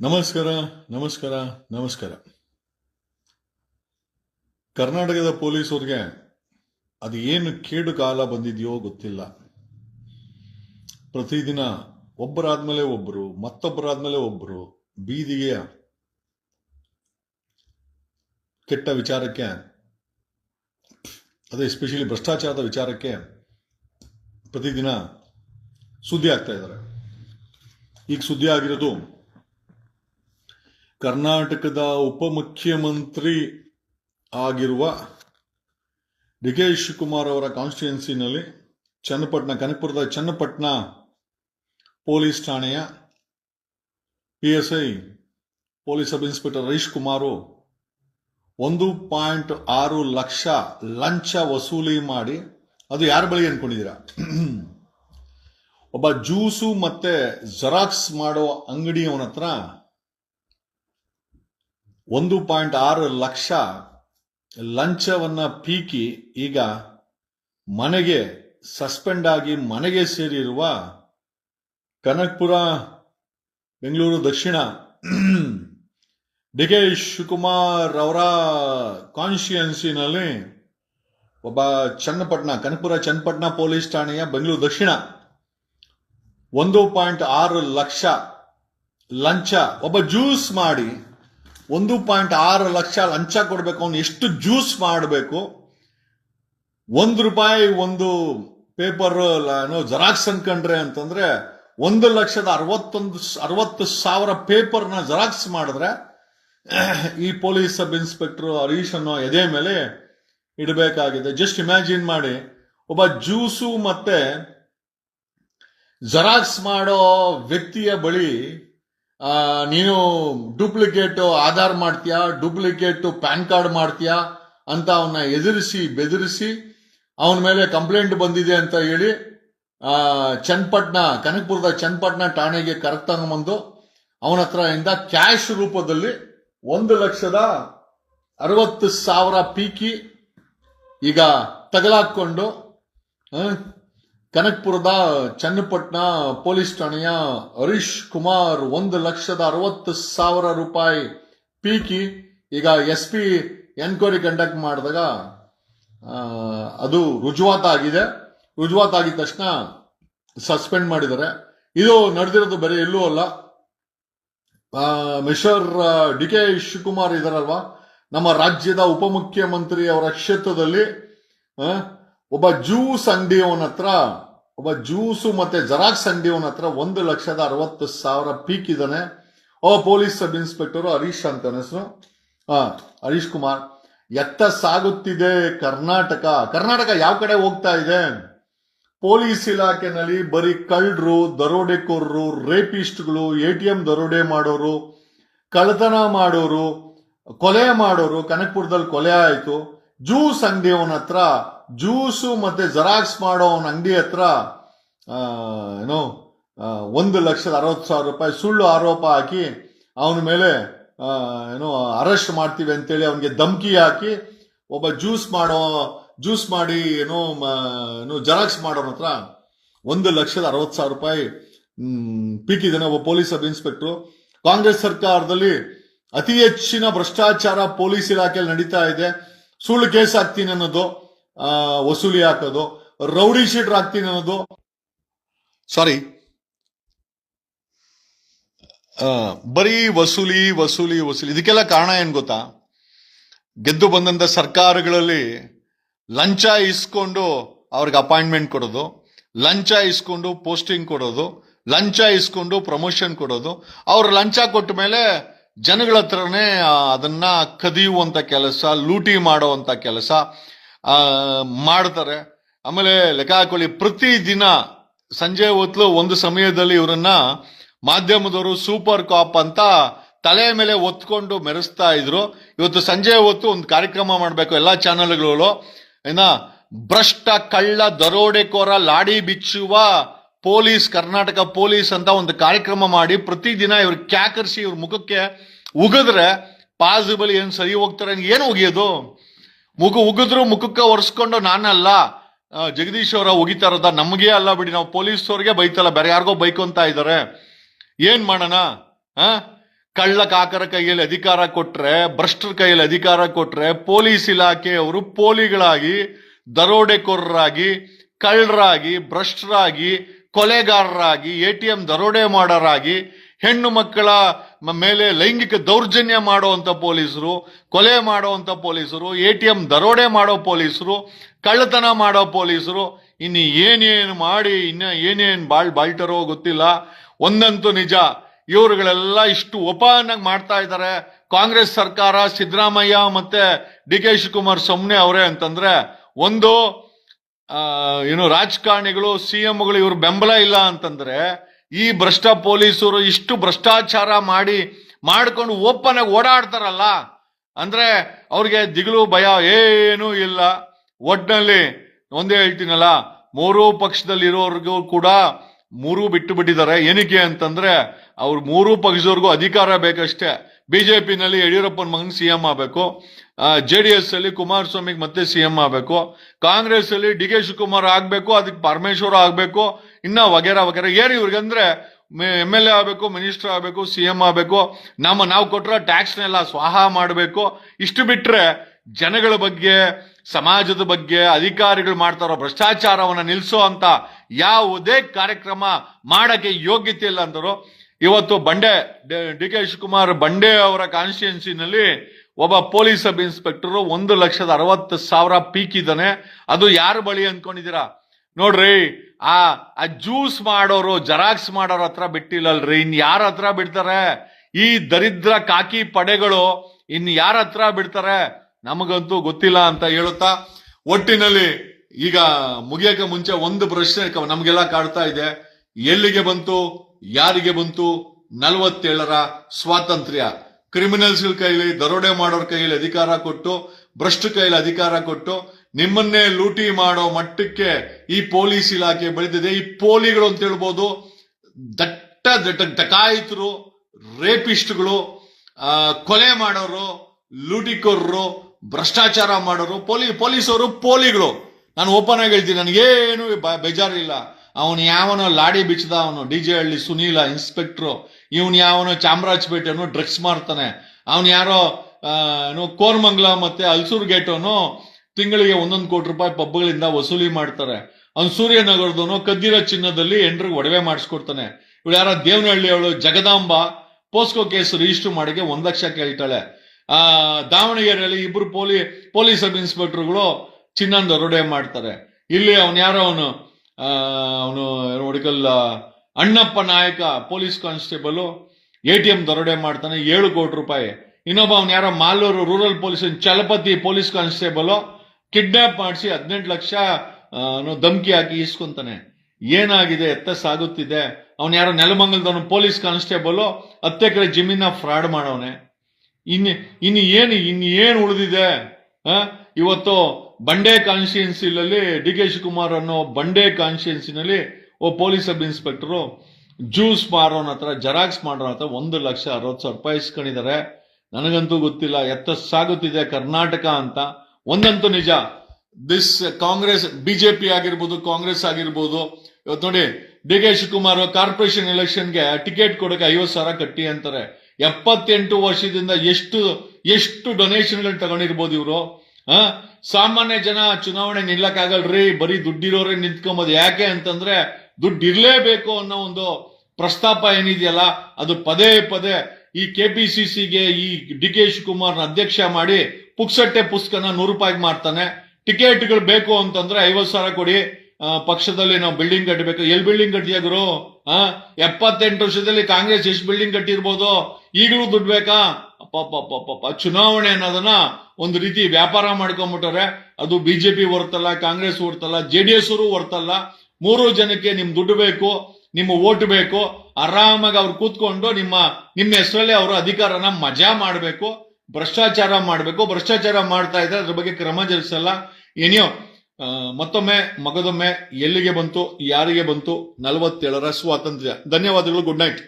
ನಮಸ್ಕಾರ ನಮಸ್ಕಾರ ನಮಸ್ಕಾರ. ಕರ್ನಾಟಕದ ಪೊಲೀಸರಿಗೆ ಅದು ಏನು ಕೇಡು ಕಾಲ ಬಂದಿದೆಯೋ ಗೊತ್ತಿಲ್ಲ. ಪ್ರತಿದಿನ ಒಬ್ಬರಾದ್ಮೇಲೆ ಒಬ್ಬರು ಮತ್ತೊಬ್ಬರಾದ್ಮೇಲೆ ಒಬ್ಬರು ಬೀದಿಗೆ ಕೆಟ್ಟ ವಿಚಾರಕ್ಕೆ, ಅದೇ ಎಸ್ಪೆಷಲಿ ಭ್ರಷ್ಟಾಚಾರದ ವಿಚಾರಕ್ಕೆ ಪ್ರತಿದಿನ ಸುದ್ದಿ ಆಗ್ತಾ ಇದ್ದಾರೆ. ಈಗ ಸುದ್ದಿ ಆಗಿರೋದು ಕರ್ನಾಟಕದ ಉಪಮುಖ್ಯಮಂತ್ರಿ ಆಗಿರುವ ಡಿ ಕೆ ಶಿವಕುಮಾರ್ ಅವರ ಕಾನ್ಸ್ಟಿಟ್ಯೂನ್ಸಿನಲ್ಲಿ ಚನ್ನಪಟ್ಟಣ, ಕನಕಪುರದ ಚನ್ನಪಟ್ಟಣ ಪೊಲೀಸ್ ಠಾಣೆಯ P S I police sub inspector ರೈಶ್ Kumar ಒಂದು ಪಾಯಿಂಟ್ ಆರು ಲಕ್ಷ ಲಂಚ ವಸೂಲಿ ಮಾಡಿ, ಅದು ಯಾರ ಬಳಿ ಅನ್ಕೊಂಡಿದ್ದೀರಾ? ಒಬ್ಬ ಜ್ಯೂಸು ಮತ್ತೆ ಜೆರಾಕ್ಸ್ ಮಾಡೋ ಅಂಗಡಿಯವನ ಹತ್ರ ಒಂದು ಪಾಯಿಂಟ್ ಆರು ಲಕ್ಷ ಲಂಚವನ್ನು ಪೀಕಿ ಈಗ ಮನೆಗೆ ಸಸ್ಪೆಂಡ್ ಆಗಿ ಮನೆಗೆ ಸೇರಿರುವ ಕನಕಪುರ, ಬೆಂಗಳೂರು, ದಕ್ಷಿಣ ಡಿ ಕೆ ಶಿವಕುಮಾರ್ ಅವರ ಕಾನ್ಸ್ಟಿಟ್ಯೂನ್ಸಿನಲ್ಲಿ ಒಬ್ಬ ಚನ್ನಪಟ್ಟಣ, ಕನಕಪುರ ಚನ್ನಪಟ್ಟಣ ಪೊಲೀಸ್ ಠಾಣೆಯ ಬೆಂಗಳೂರು, ದಕ್ಷಿಣ ಒಂದು ಪಾಯಿಂಟ್ ಆರು ಲಕ್ಷ ಲಂಚ, ಒಬ್ಬ ಜ್ಯೂಸ್ ಮಾಡಿ ಒಂದು ಪಾಯಿಂಟ್ ಆರು ಲಕ್ಷ ಲಂಚ ಕೊಡಬೇಕು, ಅವನು ಎಷ್ಟು ಜ್ಯೂಸ್ ಮಾಡಬೇಕು. ಒಂದು ರೂಪಾಯಿ ಒಂದು ಪೇಪರ್ ಜೆರಾಕ್ಸ್ ಅನ್ಕೊಂಡ್ರೆ ಅಂತಂದ್ರೆ, ಒಂದು ಲಕ್ಷದ ಅರವತ್ತೊಂದು ಅರವತ್ತು ಸಾವಿರ ಪೇಪರ್ನ ಜೆರಾಕ್ಸ್ ಮಾಡಿದ್ರೆ, ಈ ಪೊಲೀಸ್ ಸಬ್ ಇನ್ಸ್ಪೆಕ್ಟರ್ ಹರೀಶ್ ಅನ್ನೋ ಎದೆ ಮೇಲೆ ಇಡಬೇಕಾಗಿದೆ. ಜಸ್ಟ್ ಇಮ್ಯಾಜಿನ್ ಮಾಡಿ. ಒಬ್ಬ ಜ್ಯೂಸು ಮತ್ತೆ ಜೆರಾಕ್ಸ್ ಮಾಡೋ ವ್ಯಕ್ತಿಯ ಬಳಿ ನೀನು ಡೂಪ್ಲಿಕೇಟು ಆಧಾರ್ ಮಾಡ್ತೀಯಾ? ಡೂಪ್ಲಿಕೇಟು ಪ್ಯಾನ್ ಕಾರ್ಡ್ ಮಾಡ್ತೀಯಾ? ಅಂತ ಅವನ್ನ ಎದುರಿಸಿ, ಬೆದರಿಸಿ ಅವನ ಮೇಲೆ ಕಂಪ್ಲೇಂಟ್ ಬಂದಿದೆ ಅಂತ ಹೇಳಿ ಚನ್ನಪಟ್ಟಣ, ಕನಕಪುರದ ಚನ್ನಪಟ್ಟಣ ಠಾಣೆಗೆ ಕರೆತಂಬಂದು ಅವನ ಹತ್ರ ಇಂದ ಕ್ಯಾಶ್ ರೂಪದಲ್ಲಿ ಒಂದು ಲಕ್ಷದ ಅರವತ್ತು ಸಾವಿರ ಪೀಕಿ ಈಗ ತಗಲಾಕೊಂಡು ಕನಕಪುರದ ಚನ್ನಪಟ್ಟಣ ಪೊಲೀಸ್ ಠಾಣೆಯ ಹರೀಶ್ ಕುಮಾರ್ ಒಂದು ಲಕ್ಷದ ಅರವತ್ತು ಸಾವಿರ ರೂಪಾಯಿ ಪೀಕಿ. ಈಗ ಎಸ್ ಪಿ ಎನ್ಕ್ವೈರಿ ಕಂಡಕ್ಟ್ ಮಾಡಿದಾಗ ಅದು ರುಜುವಾತಾಗಿದೆ. ರುಜುವಾತಾಗಿದ ತಕ್ಷಣ ಸಸ್ಪೆಂಡ್ ಮಾಡಿದ್ದಾರೆ. ಇದು ನಡೆದಿರೋದು ಬೇರೆ ಎಲ್ಲೂ ಅಲ್ಲ. ಮಿಸ್ಟರ್ ಡಿ ಕೆ ಶಿವಕುಮಾರ್ ಇದಾರಲ್ವಾ? ನಮ್ಮ ರಾಜ್ಯದ ಉಪಮುಖ್ಯಮಂತ್ರಿ ಅವರ ಕ್ಷೇತ್ರದಲ್ಲಿ ಒಬ್ಬ ಜ್ಯೂಸ್ ಅಂಗಡಿಯವನ ಹತ್ರ, ಒಬ್ಬ ಜ್ಯೂಸು ಮತ್ತೆ ಜೆರಾಕ್ಸ್ ಅಂಗಡಿಯವನ ಹತ್ರ ಒಂದು ಲಕ್ಷದ ಅರವತ್ತು ಸಾವಿರ ಪೀಕ್ ಇದ್ದಾನೆ. ಒಬ್ಬ ಪೊಲೀಸ್ ಸಬ್ ಇನ್ಸ್ಪೆಕ್ಟರ್ ಹರೀಶ್ ಅಂತ ಹೆಸರು. ಹಾ ಹರೀಶ್ ಕುಮಾರ್. ಎತ್ತ ಸಾಗುತ್ತಿದೆ ಕರ್ನಾಟಕ. ಕರ್ನಾಟಕ ಯಾವ ಕಡೆ ಹೋಗ್ತಾ ಇದೆ? ಪೊಲೀಸ್ ಇಲಾಖೆನಲ್ಲಿ ಬರೀ ಕಳ್ಳರು, ದರೋಡೆಕೋರರು ರೇಪಿಸ್ಟ್ಗಳು ಎ ಟಿ ಎಂ ದರೋಡೆ ಮಾಡೋರು, ಕಳ್ಳತನ ಮಾಡೋರು, ಕೊಲೆ ಮಾಡೋರು, ಕನಕಪುರದಲ್ಲಿ ಕೊಲೆ ಆಯ್ತು. ಜ್ಯೂಸ್ ಅಂಗಡಿಯವನ ಹತ್ರ, ಜ್ಯೂಸು ಮತ್ತೆ ಜೆರಾಕ್ಸ್ ಮಾಡೋ ಅವನ ಅಂಗಡಿ ಹತ್ರ ಏನು ಒಂದು ಲಕ್ಷದ ಅರವತ್ತು ಸಾವಿರ ರೂಪಾಯಿ ಸುಳ್ಳು ಆರೋಪ ಹಾಕಿ ಅವನ ಮೇಲೆ ಏನು, ಅರೆಸ್ಟ್ ಮಾಡ್ತೀವಿ ಅಂತೇಳಿ ಅವನಿಗೆ ಧಮಕಿ ಹಾಕಿ ಒಬ್ಬ ಜ್ಯೂಸ್ ಮಾಡೋ, ಜ್ಯೂಸ್ ಮಾಡಿ, ಏನೋ ಏನು ಜೆರಾಕ್ಸ್ ಮಾಡೋನ ಹತ್ರ ಒಂದು ಲಕ್ಷದ ಅರವತ್ತು ಸಾವಿರ ರೂಪಾಯಿ ಪೀಕಿದ್ದಾನೆ ಒಬ್ಬ ಪೊಲೀಸ್ ಸಬ್ ಇನ್ಸ್ಪೆಕ್ಟರ್, ಕಾಂಗ್ರೆಸ್ ಸರ್ಕಾರದಲ್ಲಿ ಅತಿ ಹೆಚ್ಚಿನ ಭ್ರಷ್ಟಾಚಾರ ಪೊಲೀಸ್ ಇಲಾಖೆಯಲ್ಲಿ ನಡೀತಾ ಇದೆ. ಸುಳ್ಳು ಕೇಸ್ ಹಾಕ್ತೀನಿ ಅನ್ನೋದು ವಸೂಲಿ ಹಾಕೋದು, ರೌಡಿ ಶೀಟರ್ ಹಾಕ್ತೀನಿ ಅನ್ನೋದು. ಸಾರಿ ಬರೀ ವಸೂಲಿ ವಸೂಲಿ ವಸೂಲಿ. ಇದಕ್ಕೆಲ್ಲ ಕಾರಣ ಏನು ಗೊತ್ತಾ? ಗೆದ್ದು ಬಂದಂತ ಸರ್ಕಾರಗಳಲ್ಲಿ ಲಂಚ ಇಸ್ಕೊಂಡು ಅವ್ರಿಗೆ ಅಪಾಯಿಂಟ್ಮೆಂಟ್ ಕೊಡೋದು, ಲಂಚ ಇಸ್ಕೊಂಡು ಪೋಸ್ಟಿಂಗ್ ಕೊಡೋದು, ಲಂಚ ಇಸ್ಕೊಂಡು ಪ್ರಮೋಷನ್ ಕೊಡೋದು. ಅವ್ರು ಲಂಚ ಕೊಟ್ಟ ಮೇಲೆ ಜನಗಳ ಹತ್ರನೇ ಅದನ್ನ ಕದಿಯುವಂತ ಕೆಲಸ, ಲೂಟಿ ಮಾಡುವಂತ ಕೆಲಸ ಮಾಡ್ತಾರೆ. ಆಮೇಲೆ ಲೆಕ್ಕ ಹಾಕೊಳ್ಳಿ ಪ್ರತಿ ದಿನ ಸಂಜೆ ಹೊತ್ತು ಒಂದು ಸಮಯದಲ್ಲಿ ಇವರನ್ನ ಮಾಧ್ಯಮದವರು ಸೂಪರ್ ಕಾಪ್ ಅಂತ ತಲೆ ಮೇಲೆ ಒತ್ಕೊಂಡು ಮೆರೆಸ್ತಾ ಇದ್ರು. ಇವತ್ತು ಸಂಜೆ ಹೊತ್ತು ಒಂದು ಕಾರ್ಯಕ್ರಮ ಮಾಡಬೇಕು, ಎಲ್ಲಾ ಚಾನೆಲ್ಗಳು ಏನ ಭ್ರಷ್ಟ ಕಳ್ಳ ದರೋಡೆಕೋರ, ಲಾಡಿ ಬಿಚ್ಚುವ ಪೊಲೀಸ್, ಕರ್ನಾಟಕ ಪೊಲೀಸ್ ಅಂತ ಒಂದು ಕಾರ್ಯಕ್ರಮ ಮಾಡಿ ಪ್ರತಿದಿನ ಇವ್ರ ಕ್ಯಾಕರ್ಸಿ ಇವ್ರ ಮುಖಕ್ಕೆ ಉಗಿದ್ರೆ ಪಾಸಿಬಲ್ ಏನು ಸರಿ ಹೋಗ್ತಾರೆ ಏನು ಉಗಿಯೋದು? ಮುಖ ಉಗಿದ್ರು ಮುಖಕ್ಕೆ ಒರೆಸ್ಕೊಂಡು ನಾನಲ್ಲ ಜಗದೀಶ್ ಅವರ ಉಗಿತಾ ಇರೋದ? ನಮಗೆ ಅಲ್ಲ ಬಿಡಿ, ನಾವು ಪೊಲೀಸ್ ಅವ್ರಿಗೆ ಬೈತಲ್ಲ, ಬೇರೆ ಯಾರಿಗೋ ಬೈಕೊಂತ ಇದ್ದಾರೆ ಏನ್ ಮಾಡೋಣ? ಆ? ಕಳ್ಳ ಕಾಕರ ಕೈಯಲ್ಲಿ ಅಧಿಕಾರ ಕೊಟ್ರೆ, ಭ್ರಷ್ಟರ ಕೈಯಲ್ಲಿ ಅಧಿಕಾರ ಕೊಟ್ರೆ ಪೊಲೀಸ್ ಇಲಾಖೆಯವರು ಪೋಲಿಗಳಾಗಿ, ದರೋಡೆಕೋರರಾಗಿ, ಕಳ್ಳರಾಗಿ, ಭ್ರಷ್ಟರಾಗಿ ಕೊಲೆಗಾರರಾಗಿ, ಎ ಟಿ ಎಂ ದರೋಡೆ ಮಾಡೋರಾಗಿ, ಹೆಣ್ಣು ಮಕ್ಕಳ ಮೇಲೆ ಲೈಂಗಿಕ ದೌರ್ಜನ್ಯ ಮಾಡುವಂಥ ಪೊಲೀಸರು, ಕೊಲೆ ಮಾಡುವಂಥ ಪೊಲೀಸರು, ಎ ಟಿ ಎಂ ದರೋಡೆ ಮಾಡೋ ಪೊಲೀಸರು, ಕಳ್ಳತನ ಮಾಡೋ ಪೊಲೀಸರು, ಇನ್ನು ಏನೇನು ಮಾಡಿ, ಇನ್ನು ಏನೇನು ಬಾಳ್ ಬಾಳ್ತಾರೋ ಗೊತ್ತಿಲ್ಲ. ಒಂದಂತೂ ನಿಜ, ಇವರುಗಳೆಲ್ಲ ಇಷ್ಟು ಒಪಾನಾಗಿ ಮಾಡ್ತಾ ಇದ್ದಾರೆ. ಕಾಂಗ್ರೆಸ್ ಸರ್ಕಾರ ಸಿದ್ದರಾಮಯ್ಯ ಮತ್ತೆ ಡಿ ಕೆ ಶಿವಕುಮಾರ್ ಸೊಮ್ನೆ ಅವರೇ ಅಂತಂದ್ರೆ, ಒಂದು ಏನು ರಾಜಕಾರಣಿಗಳು, ಸಿ ಎಂಗಳು ಇವ್ರ ಬೆಂಬಲ ಇಲ್ಲ ಅಂತಂದ್ರೆ ಈ ಭ್ರಷ್ಟ ಪೊಲೀಸರು ಇಷ್ಟು ಭ್ರಷ್ಟಾಚಾರ ಮಾಡಿ, ಮಾಡ್ಕೊಂಡು ಓಪನ್ ಆಗಿ ಓಡಾಡ್ತಾರಲ್ಲ, ಅಂದ್ರೆ ಅವ್ರಿಗೆ ದಿಗಿಲು ಭಯ ಏನೂ ಇಲ್ಲ. ಒಟ್ನಲ್ಲಿ ಒಂದೇ ಹೇಳ್ತೀನಲ್ಲ, ಮೂರೂ ಪಕ್ಷದಲ್ಲಿರೋರ್ಗೂ ಕೂಡ ಮೂರು ಬಿಟ್ಟು ಬಿಟ್ಟಿದ್ದಾರೆ. ಏನಕ್ಕೆ ಅಂತಂದ್ರೆ ಅವ್ರು ಮೂರು ಪಕ್ಷದವ್ರಿಗೂ ಅಧಿಕಾರ ಬೇಕಷ್ಟೇ. ಬಿಜೆಪಿನಲ್ಲಿ ಯಡಿಯೂರಪ್ಪನ ಮಗನ್ ಸಿ ಎಂ ಆಗಬೇಕು ಜೆ ಡಿ ಎಸ್ ಅಲ್ಲಿ ಕುಮಾರಸ್ವಾಮಿಗೆ ಮತ್ತೆ ಸಿ ಎಂ ಆಗಬೇಕು ಕಾಂಗ್ರೆಸ್ ಅಲ್ಲಿ ಡಿ ಕೆ ಶಿವಕುಮಾರ್ ಆಗಬೇಕು, ಅದಕ್ಕೆ ಪರಮೇಶ್ವರ ಆಗಬೇಕು, ಇನ್ನ ವಗೇರಾ ವಗೇರಾ. ಏನು ಇವ್ರಿಗೆ ಅಂದ್ರೆ ಎಂ ಎಲ್ ಎ ಆಗಬೇಕು, ಮಿನಿಸ್ಟರ್ ಆಗಬೇಕು ಸಿ ಎಂ ಆಗಬೇಕು, ನಮ್ಮ ನಾವು ಕೊಟ್ಟಿರೋ ಟ್ಯಾಕ್ಸ್ನೆಲ್ಲ ಸ್ವಾಹ ಮಾಡಬೇಕು. ಇಷ್ಟು ಬಿಟ್ರೆ ಜನಗಳ ಬಗ್ಗೆ, ಸಮಾಜದ ಬಗ್ಗೆ, ಅಧಿಕಾರಿಗಳು ಮಾಡ್ತಾರೋ ಭ್ರಷ್ಟಾಚಾರವನ್ನ ನಿಲ್ಲಿಸೋ ಅಂತ ಯಾವುದೇ ಕಾರ್ಯಕ್ರಮ ಮಾಡಕ್ಕೆ ಯೋಗ್ಯತೆ ಇಲ್ಲ ಅಂದರು. ಇವತ್ತು ಬಂಡೆ, ಡಿ ಕೆ ಶಿವಕುಮಾರ್ ಬಂಡೆ ಅವರ ಕಾನ್ಸ್ಟಿಟ್ಯೂನ್ಸಿನಲ್ಲಿ ಒಬ್ಬ ಪೊಲೀಸ್ ಸಬ್ ಇನ್ಸ್ಪೆಕ್ಟರ್ ಒಂದು ಲಕ್ಷದ ಅರವತ್ತು ಸಾವಿರ ಪೀಕ್ ಇದ್ದಾನೆ ಅದು ಯಾರು ಬಳಿ ಅನ್ಕೊಂಡಿದ್ದೀರಾ? ನೋಡ್ರಿ, ಆ ಆ ಜ್ಯೂಸ್ ಮಾಡೋರು, ಜರಾಕ್ಸ್ ಮಾಡೋರ ಹತ್ರ ಬಿಟ್ಟಿಲ್ಲಲ್ರಿ, ಇನ್ ಯಾರ ಹತ್ರ ಬಿಡ್ತಾರೆ? ಈ ದರಿದ್ರ ಕಾಕಿ ಪಡೆಗಳು ಇನ್ ಯಾರ ಹತ್ರ ಬಿಡ್ತಾರೆ? ನಮಗಂತೂ ಗೊತ್ತಿಲ್ಲ ಅಂತ ಹೇಳುತ್ತಾ, ಒಟ್ಟಿನಲ್ಲಿ ಈಗ ಮುಗಿಯಕ್ಕೆ ಮುಂಚೆ ಒಂದು ಪ್ರಶ್ನೆ ನಮಗೆಲ್ಲ ಕಾಡ್ತಾ ಇದೆ. ಎಲ್ಲಿಗೆ ಬಂತು? ಯಾರಿಗೆ ಬಂತು? ನಲವತ್ತೇಳರ ಸ್ವಾತಂತ್ರ್ಯ. ಕ್ರಿಮಿನಲ್ಸ್ ಕೈಲಿ, ದರೋಡೆ ಮಾಡೋರ ಕೈಯಲ್ಲಿ ಅಧಿಕಾರ ಕೊಟ್ಟು, ಭ್ರಷ್ಟ ಕೈಯಲ್ಲಿ ಅಧಿಕಾರ ಕೊಟ್ಟು, ನಿಮ್ಮನ್ನೇ ಲೂಟಿ ಮಾಡೋ ಮಟ್ಟಕ್ಕೆ ಈ ಪೊಲೀಸ್ ಇಲಾಖೆ ಬೆಳೆದಿದೆ. ಈ ಪೋಲಿಗಳು ಅಂತ ಹೇಳ್ಬೋದು, ದಟ್ಟ ದಟ್ಟ ಡಕಾಯಿತರು, ರೇಪಿಸ್ಟ್ಗಳು ಕೊಲೆ ಮಾಡೋರು, ಲೂಟಿಕೋರರು, ಭ್ರಷ್ಟಾಚಾರ ಮಾಡೋರು ಪೊಲೀಸ್ ಪೊಲೀಸರು, ಪೋಲಿಗಳು. ನಾನು ಓಪನ್ ಆಗಿ ಹೇಳ್ತೀನಿ, ನನಗೇನು ಬೇಜಾರಿಲ್ಲ. ಅವನು ಯಾವನೋ ಲಾಡಿ ಬಿಚ್ಚದ ಅವನು ಡಿ ಜೆ ಹಳ್ಳಿ ಸುನೀಲ ಇನ್ಸ್ಪೆಕ್ಟ್ರು. ಇವನು ಯಾವನೋ ಚಾಮರಾಜಪೇಟೆನು ಡ್ರಗ್ಸ್ ಮಾಡ್ತಾನೆ ಅವನು ಯಾರೋ ಏನು ಕೋರ್ಮಂಗ್ಲ ಮತ್ತೆ ಅಲ್ಸೂರ್ ಗೇಟ್ ಅವನು ತಿಂಗಳಿಗೆ ಒಂದೊಂದು ಕೋಟಿ ರೂಪಾಯಿ ಪಬ್ಗಳಿಂದ ವಸೂಲಿ ಮಾಡ್ತಾರೆ. ಅವ್ನು ಸೂರ್ಯನಗರದವನು ಕದ್ದಿರೋ ಚಿನ್ನದಲ್ಲಿ ಎಂಟ್ರಿಗೆ ಒಡವೆ ಮಾಡಿಸ್ಕೊಡ್ತಾನೆ. ಇವಳು ಯಾರೋ ದೇವನಹಳ್ಳಿ ಅವಳು ಜಗದಾಂಬ, ಪೋಸ್ಕೋ ಕೇಸ್ ರಿಜಿಸ್ಟರ್ ಮಾಡಿಗೆ ಒಂದ್ ಲಕ್ಷ ಕೇಳ್ತಾಳೆ. ಆ, ದಾವಣಗೆರೆಯಲ್ಲಿ ಇಬ್ರು ಪೊಲೀ, ಪೊಲೀಸ್ ಸಬ್ ಇನ್ಸ್ಪೆಕ್ಟರ್ಗಳು ಚಿನ್ನಂದ ಒಡವೆ ಮಾಡ್ತಾರೆ. ಇಲ್ಲಿ ಅವನು ಯಾರೋ ಅವನು ಅವನು ಹುಡುಕಲ್ Annappa Nayak, police constable, A T M ದರೋಡೆ ಮಾಡ್ತಾನೆ, ಏಳು ಕೋಟಿ ರೂಪಾಯಿ. ಇನ್ನೊಬ್ಬ ಅವ್ನು ಯಾರೋ Malur rural police, Chalapathi police constable, kidnap ಮಾಡಿಸಿ ಹದಿನೆಂಟು ಲಕ್ಷ ಧಮಕಿ ಹಾಕಿ ಈಸ್ಕೊಂತಾನೆ. ಏನಾಗಿದೆ? ಎತ್ತ ಸಾಗುತ್ತಿದೆ. ಅವನು ಯಾರೋ ನೆಲಮಂಗಲದವನು ಪೊಲೀಸ್ ಕಾನ್ಸ್ಟೇಬಲ್ ಹತ್ತು ಎಕರೆ ಜಮೀನ ಫ್ರಾಡ್ ಮಾಡವನೆ. ಇನ್ನು ಇನ್ನು ಏನು ಇನ್ನು ಏನು ಉಳಿದಿದೆ? ಇವತ್ತು ಬಂಡೆ ಕಾನ್ಸ್ಟಿಟ್ಯೂನ್ಸಿನಲ್ಲಿ ಡಿ ಕೆ ಶಿವಕುಮಾರ್ ಅನ್ನೋ ಬಂಡೆ ಕಾನ್ಸ್ಟಿಟ್ಯೂನ್ಸಿನಲ್ಲಿ ಓ ಪೊಲೀಸ್ ಸಬ್ ಇನ್ಸ್ಪೆಕ್ಟರು ಜ್ಯೂಸ್ ಮಾರೋನ ಹತ್ರ, ಜೆರಾಕ್ಸ್ ಮಾಡೋನ ಹತ್ರ ಒಂದು ಲಕ್ಷ ಅರವತ್ತು ಸಾವಿರ ರೂಪಾಯಿ ಇಸ್ಕೊಂಡಿದ್ದಾರೆ. ನನಗಂತೂ ಗೊತ್ತಿಲ್ಲ ಎತ್ತ ಸಾಗುತ್ತಿದೆ ಕರ್ನಾಟಕ ಅಂತ. ಒಂದಂತೂ ನಿಜ ದಿಸ್ ಕಾಂಗ್ರೆಸ್, ಬಿಜೆಪಿ ಆಗಿರ್ಬೋದು, ಕಾಂಗ್ರೆಸ್ ಆಗಿರ್ಬೋದು. ಇವತ್ತು ನೋಡಿ, ಡಿ ಕೆ ಶಿವಕುಮಾರ್ ಕಾರ್ಪೊರೇಷನ್ ಎಲೆಕ್ಷನ್ಗೆ ಟಿಕೆಟ್ ಕೊಡಕ್ಕೆ ಐವತ್ತು ಸಾವಿರ ಕಟ್ಟಿ ಅಂತಾರೆ. ಎಪ್ಪತ್ತೆಂಟು ವರ್ಷದಿಂದ ಎಷ್ಟು ಎಷ್ಟು ಡೊನೇಷನ್ಗಳು ತಗೊಂಡಿರ್ಬೋದು ಇವರು? ಆ ಸಾಮಾನ್ಯ ಜನ ಚುನಾವಣೆ ನಿಲ್ಲಕ್ಕಾಗಲ್ರಿ? ಬರೀ ದುಡ್ಡಿರೋರೆ ನಿಂತ್ಕೊಂಬೋದು. ಯಾಕೆ ಅಂತಂದ್ರೆ ದುಡ್ಡು ಇರಲೇಬೇಕು ಅನ್ನೋ ಒಂದು ಪ್ರಸ್ತಾಪ ಏನಿದೆಯಲ್ಲ, ಅದು ಪದೇ ಪದೇ ಈ ಕೆ ಪಿ ಸಿ ಸಿಗೆ ಈ ಡಿ ಕೆ ಶಿವಕುಮಾರ್ನ ಅಧ್ಯಕ್ಷ ಮಾಡಿ ಪುಕ್ಸಟ್ಟೆ ಪುಸ್ತಕನ ನೂರು ರೂಪಾಯಿಗೆ ಮಾಡ್ತಾನೆ ಟಿಕೆಟ್ಗಳು ಬೇಕು ಅಂತಂದ್ರೆ ಐವತ್ತು ಸಾವಿರ ಕೊಡಿ. ಪಕ್ಷದಲ್ಲಿ ನಾವು ಬಿಲ್ಡಿಂಗ್ ಕಟ್ಟಬೇಕು. ಎಲ್ಲಿ ಬಿಲ್ಡಿಂಗ್ ಕಟ್ಟಿದ್ಯಾ ಗುರು? ಎಪ್ಪತ್ತೆಂಟು ವರ್ಷದಲ್ಲಿ ಕಾಂಗ್ರೆಸ್ ಎಷ್ಟು ಬಿಲ್ಡಿಂಗ್ ಕಟ್ಟಿರ್ಬೋದು? ಈಗಲೂ ದುಡ್ಡು ಬೇಕಾ? ಅಪ್ಪಪ್ಪಪ್ಪಪ್ಪ ಚುನಾವಣೆ ಅನ್ನೋದನ್ನ ಒಂದು ರೀತಿ ವ್ಯಾಪಾರ ಮಾಡ್ಕೊಂಡ್ಬಿಟ್ಟಾರೆ ಅದು ಬಿಜೆಪಿ ಹೊರತಲ್ಲ, ಕಾಂಗ್ರೆಸ್ ಹೊರ್ತಲ್ಲ, ಜೆ ಡಿ ಎಸ್ ಹೊರ್ತಲ್ಲ. ಮೂರು ಜನಕ್ಕೆ ನಿಮ್ ದುಡ್ಡು ಬೇಕು, ನಿಮ್ಮ ಓಟ್ ಬೇಕು. ಆರಾಮಾಗಿ ಅವ್ರು ಕೂತ್ಕೊಂಡು ನಿಮ್ಮ ನಿಮ್ಮ ಹೆಸರಲ್ಲೇ ಅವರು ಅಧಿಕಾರನ ಮಜಾ ಮಾಡಬೇಕು, ಭ್ರಷ್ಟಾಚಾರ ಮಾಡಬೇಕು. ಭ್ರಷ್ಟಾಚಾರ ಮಾಡ್ತಾ ಇದ್ರೆ ಅದ್ರ ಬಗ್ಗೆ ಕ್ರಮ ಜರುಗಿಸಲ್ಲ. ಏನಿಯೋ ಮತ್ತೊಮ್ಮೆ, ಮಗದೊಮ್ಮೆ ಎಲ್ಲಿಗೆ ಬಂತು, ಯಾರಿಗೆ ಬಂತು, ನಲವತ್ತೇಳರ ಸ್ವಾತಂತ್ರ್ಯ. ಧನ್ಯವಾದಗಳು, ಗುಡ್ ನೈಟ್.